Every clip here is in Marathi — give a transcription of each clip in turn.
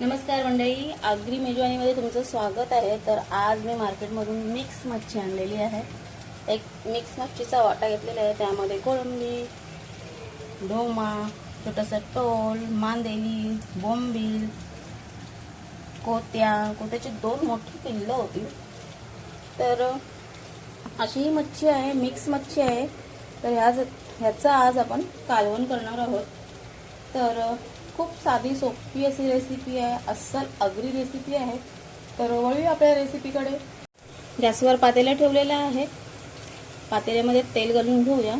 नमस्कार मंडळी आगरी मेजवानीमध्ये तुमचं स्वागत आहे. तर आज मी मार्केटमधून मिक्स मच्छी आणलेली आहे. एक मिक्स मच्छीचा वाटा घेतलेला आहे. त्यामध्ये कोळंबी ढोमा छोटासा टोल मांदेली बोंबील कोत्या. कोत्याची दोन मोठी पिल्लं होती. तर अशी ही मच्छी आहे मिक्स मच्छी आहे. तर ह्याच ह्याचा आज आपण कालवण करणार आहोत. तर खूप साधी सोपी अशी रेसिपी आहे. अस्सल अगरी रेसिपी आहे. तर वळूया आपल्या रेसिपीकडे गॅसवर पातेल्या ठेवलेल्या आहे पातेल्यामध्ये तेल घालून घेऊया.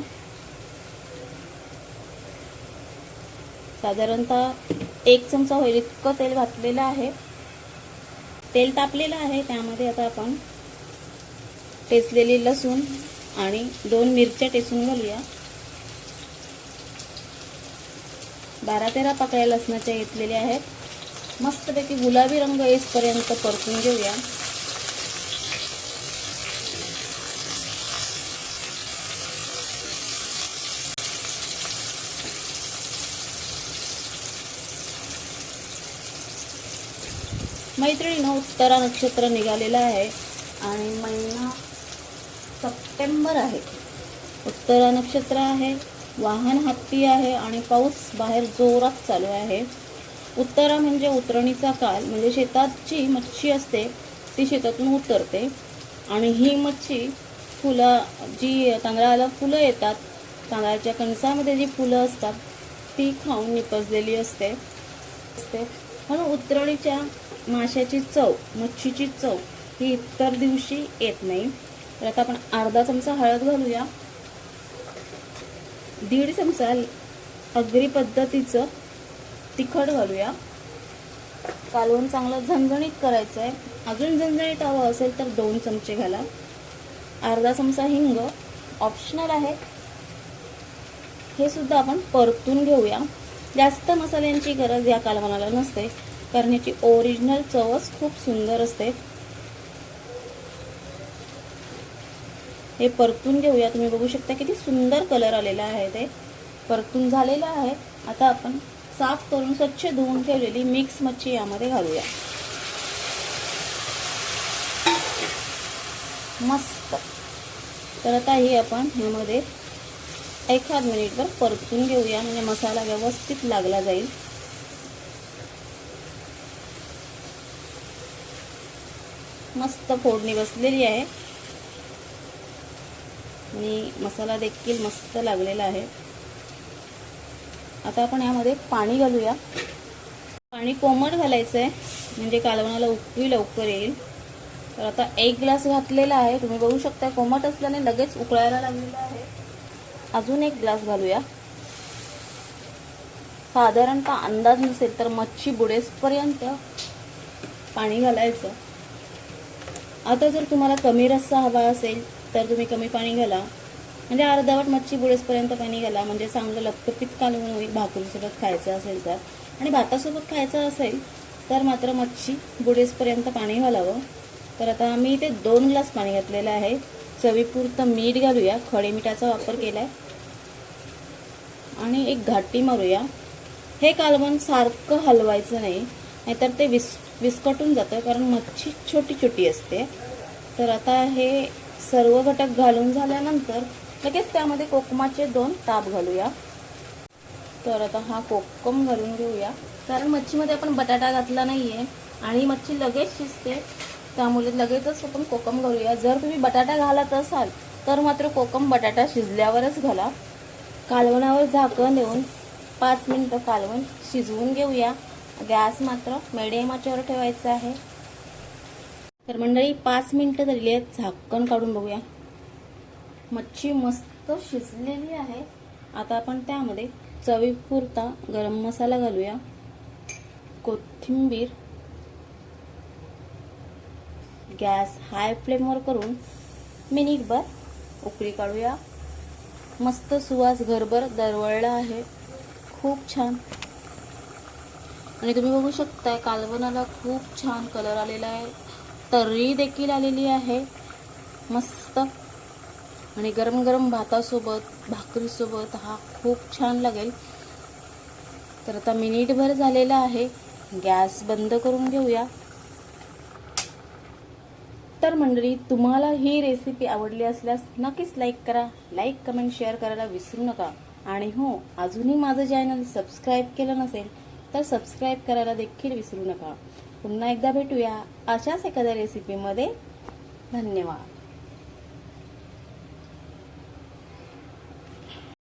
साधारणतः एक चमचा होईल इतकं तेल घातलेलं आहे. तेल तापलेलं आहे. त्यामध्ये आता आपण टेचलेली लसूण आणि दोन मिरच्या टेचून घालूया. बारा तेरा पाकळ्या लसणाच्या घेतलेल्या आहेत. मस्तपैकी गुलाबी रंग येसपर्यंत परतून घेऊया. मैत्रिणीनं उत्तरा नक्षत्र निघालेलं आहे आणि महिना सप्टेंबर आहे. उत्तरा नक्षत्र आहे. वाहन हत्ती आहे आणि पाऊस बाहेर जोरात चालू आहे. उत्तरा म्हणजे उतरणीचा काल म्हणजे शेतात जी मच्छी असते ती शेतातून उतरते. आणि ही मच्छी फुलं जी तांदळाला फुलं येतात तांदळाच्या कणसामध्ये जी फुलं असतात ती खाऊन निपजलेली असते. असते म्हणून उतरणीच्या माशाची चव मच्छीची चव ही इतर दिवशी येत नाही. तर आता आपण अर्धा चमचा हळद घालूया. दीड चमचा अगरी पद्धतीचं तिखट घालूया. कालवण चांगलं झणझणीत करायचं आहे अजून झणझणीत हवं असेल तर दोन चमचे घाला. अर्धा चमचा हिंग ऑप्शनल आहे. हे सुद्धा आपण परतून घेऊया. जास्त मसाल्यांची गरज या कालवणाला नसते. कारण याची ओरिजिनल चवच खूप सुंदर असते. हे परतून घेऊया. तुम्ही बघू शकता किती सुंदर कलर आलेला आहे ते. परतून झालेलं आहे. आता आपण साफ करून स्वच्छ धुवून ठेवलेली मिक्स मच्छी यामध्ये घालूया. मस्त. तर आता ही आपण ह्यामध्ये एखाद मिनिटभर परतून घेऊया. म्हणजे मसाला व्यवस्थित लागला जाईल. मस्त फोडणी बसलेली आहे. आणि मसाला देखील मस्त लागलेला आहे. आता आपण यामध्ये पाणी घालूया. पाणी कोमट घालायचं आहे म्हणजे कालवणाला उकळी लवकर येईल. तर आता एक ग्लास घातलेला आहे. तुम्ही बघू शकता कोमट असल्याने लगेच उकळायला लागलेला आहे. अजून एक ग्लास घालूया. साधारणतः अंदाज नसेल तर मच्छी बुडेसपर्यंत पाणी घालायचं. आता जर तुम्हाला कमी रस्सा हवा असेल तर तुम्ही कमी पाणी घाला. म्हणजे अर्धावट मच्छी बुडेसपर्यंत पाणी घाला. म्हणजे चांगलं लपकपीत कालवून होईल. भाकरीसोबत खायचं असेल तर. आणि भातासोबत खायचं असेल तर मात्र मच्छी बुडेसपर्यंत पाणी घालावं. तर आता मी इथे दोन ग्लास पाणी घातलेलं आहे. चवीपुरतं मीठ घालूया. खडे मिठाचा वापर केला आहे आणि एक घाटी मारूया. हे कालवण सारखं हलवायचं नाही. नाहीतर ते विस विस्कटून जातं. कारण मच्छी छोटी छोटी असते. तर आता हे सर्व घटक घालून झाल्यानंतर लगेच त्यामध्ये कोकमाचे दोन ताप घालूया. तर आता हा कोकम घालून घेऊया. कारण मच्छीमध्ये आपण बटाटा घातला नाही आहे आणि मच्छी लगेच शिजते. त्यामुळे लगेचच आपण कोकम घालूया. जर तुम्ही बटाटा घालत असाल तर मात्र कोकम बटाटा शिजल्यावरच घाला. कालवणावर झाकण देऊन पाच मिनटं कालवण शिजवून घेऊया. गॅस मात्र मिडियम आचेवर ठेवायचा आहे. तर मंडळी पाच मिनटं झालेली आहेत. झाकण काढून बघूया. मच्छी मस्त शिजलेली आहे. आता आपण त्यामध्ये चवीपुरता गरम मसाला घालूया. कोथिंबीर. गॅस हाय फ्लेमवर करून मिनिटभर उकळी काढूया. मस्त सुवास घरभर दरवळला आहे. खूप छान. आणि तुम्ही बघू शकता कालवणाला खूप छान कलर आलेला आहे. तर्री देखील आलेली आहे. मस्त. आणि गरम गरम भातासोबत भाकरीसोबत हा खूप छान लागेल. तर आता मिनिटभर झालेला आहे. गॅस बंद करून घेऊया. तर मंडळी तुम्हाला ही रेसिपी आवडली असल्यास नक्कीच लाईक करा. लाईक कमेंट शेअर करायला विसरू नका. आणि हो अजूनही माझं चॅनल सबस्क्राईब केलं नसेल तर सबस्क्राईब करायला देखील विसरू नका. पुन्हा एकदा भेटूया अशाच एखाद्या रेसिपीमध्ये धन्यवाद.